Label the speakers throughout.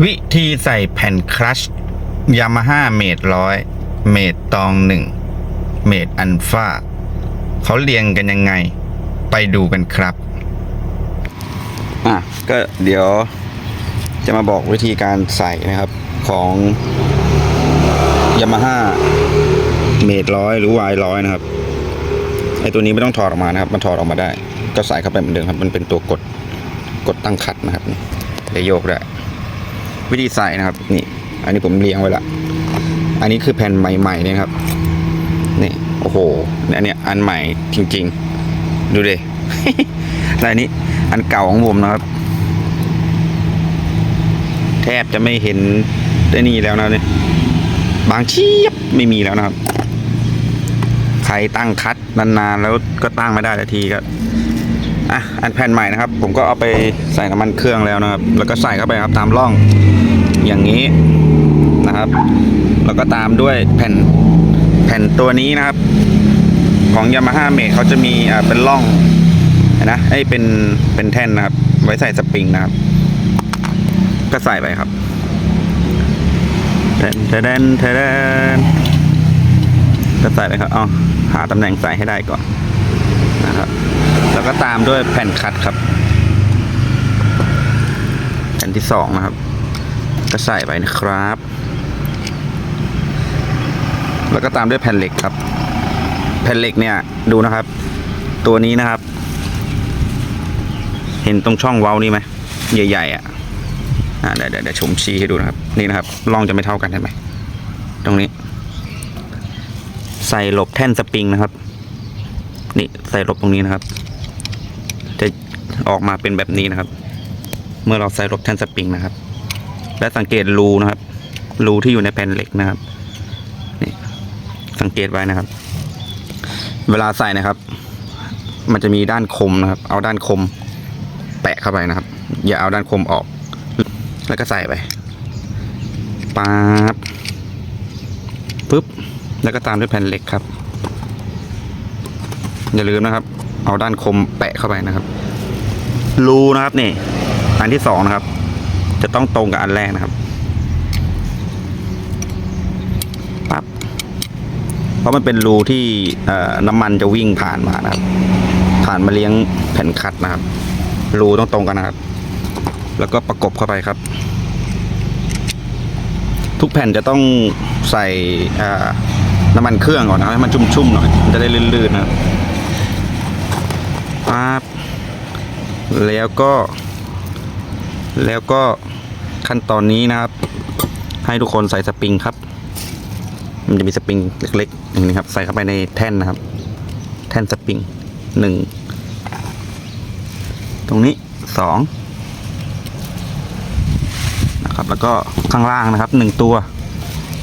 Speaker 1: วิธีใส่แผ่นคลัชยามาฮ่าเมดร้อยเมดตองหนึ่งเมดอันฟ้าเขาเรียงกันยังไง ไปดูกันครับ อะ ก็เดี๋ยวจะมาบอกวิธีการใส่นะครับของยามาฮ่าเมดร้อยหรือวายร้อยนะครับไอตัวนี้ไม่ต้องถอดออกมานะครับ มันถอดออกมาได้ ก็ใส่เข้าไปเหมือนเดิมครับ มันเป็นตัวกดกดตั้งขัดนะครับเดี๋ยวโยกได้ วิธีใส่นะครับ นี่ อันนี้ผมเรียงไว้ละ อันนี้คือแผ่นใหม่ๆเนี่ยครับ นี่โอ้โหอันนี้อันใหม่จริง ๆ ดูดิแล้วอันนี้อันเก่าของผมนะครับ แทบจะไม่เห็นได้นี่แล้วนะเนี่ยบางเชียบไม่มีแล้วนะครับ ใครตั้งคัดนานๆแล้วก็ตั้งไม่ได้ทันทีก็ อะอันแผ่นใหม่นะครับ ผมก็เอาไปใส่น้ำมันเครื่องแล้วนะครับ แล้วก็ใส่เข้าไปครับตามร่องอย่างนี้นะครับ แล้วก็ตามด้วยแผ่นแผ่นตัวนี้นะครับ ของยามาฮ่าเมทเขาจะมีอ่าเป็นร่องนะไอ้เป็นเป็นแท่นนะครับ ไว้ใส่สปริงนะครับ ก็ใส่ไปครับแทนแทนแทนก็ใส่ไปครับเอหาตำแหน่งใส่ให้ได้ก่อนนะครับ แล้วก็ตามด้วยแผ่นคัดครับ แผ่นที่สองนะครับ ก็ใส่ไปนะครับ แล้วก็ตามด้วยแผ่นเหล็กครับ แผ่นเหล็กเนี่ยดูนะครับ ตัวนี้นะครับ เห็นตรงช่องเว้านี่ไหมใหญ่ๆอะอ่าเดี๋ยวเดี๋ยวชมชี้ให้ดูนะครับ นี่นะครับร่องจะไม่เท่ากันเห็นไหมตรงนี้ ใส่หลบแท่นสปริงนะครับ นี่ใส่หลบตรงนี้นะครับ ออกมาเป็นแบบนี้นะครับ เมื่อเราใส่หลบแทนสปริงนะครับ และสังเกตรูนะครับ รูที่อยู่ในแผ่นเหล็กนะครับนี่สังเกตไว้นะครับ เวลาใส่นะครับ มันจะมีด้านคมนะครับ เอาด้านคม แปะเข้าไปนะครับ อย่าเอาด้านคมออก แล้วก็ใส่ไปป๊าบปึ๊บแล้วก็ตามด้วยแผ่นเหล็กครับ อย่าลืมนะครับ เอาด้านคมแปะเข้าไปนะครับ รูนะครับนี่ อันที่สองนะครับ จะต้องตรงกับอันแรกนะครับปั๊บเพราะมันเป็นรูที่เอ่อน้ำมันจะวิ่งผ่านมานะครับ ผ่านมาเลี้ยงแผ่นคัดนะครับ รูต้องตรงกันนะครับ แล้วก็ประกบเข้าไปครับ ทุกแผ่นจะต้องใส่น้ำมันเครื่องก่อนนะครับให้มันชุ่มๆหน่อย มันจะได้ลื่นๆนะครับปั๊บ แล้วก็แล้วก็ขั้นตอนนี้นะครับ ให้ทุกคนใส่สปริงครับ มันจะมีสปริงเล็กๆอย่างนี้ครับ ใส่เข้าไปในแท่นนะครับ แท่นสปริงหนึ่งตรงนี้สองนะครับ แล้วก็ข้างล่างนะครับหนึ่งตัว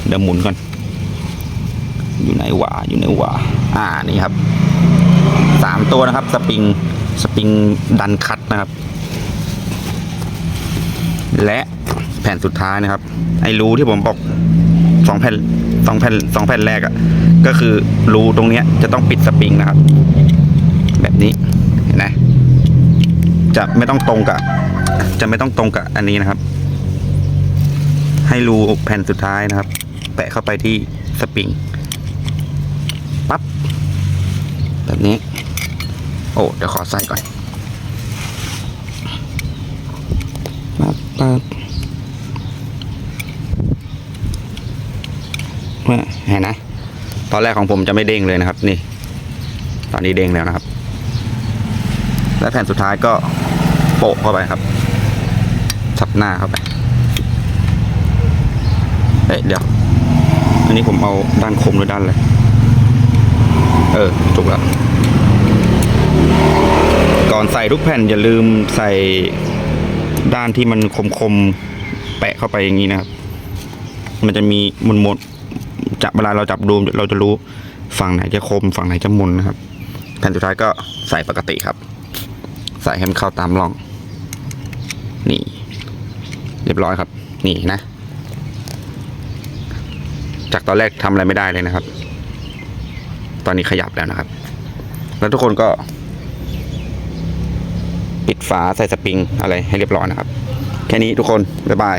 Speaker 1: เดี๋ยวหมุนก่อน อยู่ไหนวะอยู่ไหนวะอ่านี่ครับสามตัวนะครับสปริง สปริงดันคัดนะครับ และแผ่นสุดท้ายนะครับ ไอ้รูที่ผมบอกสองแผ่นสองแผ่นสองแผ่นแรกอะ่ะ ก็คือรูตรงเนี้ยจะต้องปิดสปริงนะครับ แบบนี้เห็นไหมจะไม่ต้องตรงกับ จะไม่ต้องตรงกับอันนี้นะครับ ให้รูแผ่นสุดท้ายนะครับ แปะเข้าไปที่สปริงปั๊บแบบนี้ โอ้เดี๋ยวขอใส่ก่อนปั๊บปั๊บเนี่ยเห็นนะ ตอนแรกของผมจะไม่เด้งเลยนะครับ นี่ ตอนนี้เด้งแล้วนะครับ และแผ่นสุดท้ายก็โปะเข้าไปครับทับหน้าเข้าไปเอ๊ะเดี๋ยว อันนี้ผมเอาด้านคมหรือด้านอะไร เออ ถูกแล้วก่ อนใส่ทุกแผ่นอย่าลืมใส่ด้านที่มันคมๆแปะเข้าไปอย่างนี้นะครับ มันจะมีมุนมนๆจับเวลาเราจับดูเราจะรู้ฝั่งไหนจะคมฝั่งไหนจะมุนนะครับ แผ่นสุดท้ายก็ใส่ปกติครับ ใส่ให้มันเข้าตามร่อง นี่ เรียบร้อยครับ นี่นะ จากตอนแรกทำอะไรไม่ได้เลยนะครับ ตอนนี้ขยับแล้วนะครับ แล้วทุกคนก็ ปิดฝาใส่สปริงอะไรให้เรียบร้อยนะครับ แค่นี้ทุกคน บ๊ายบาย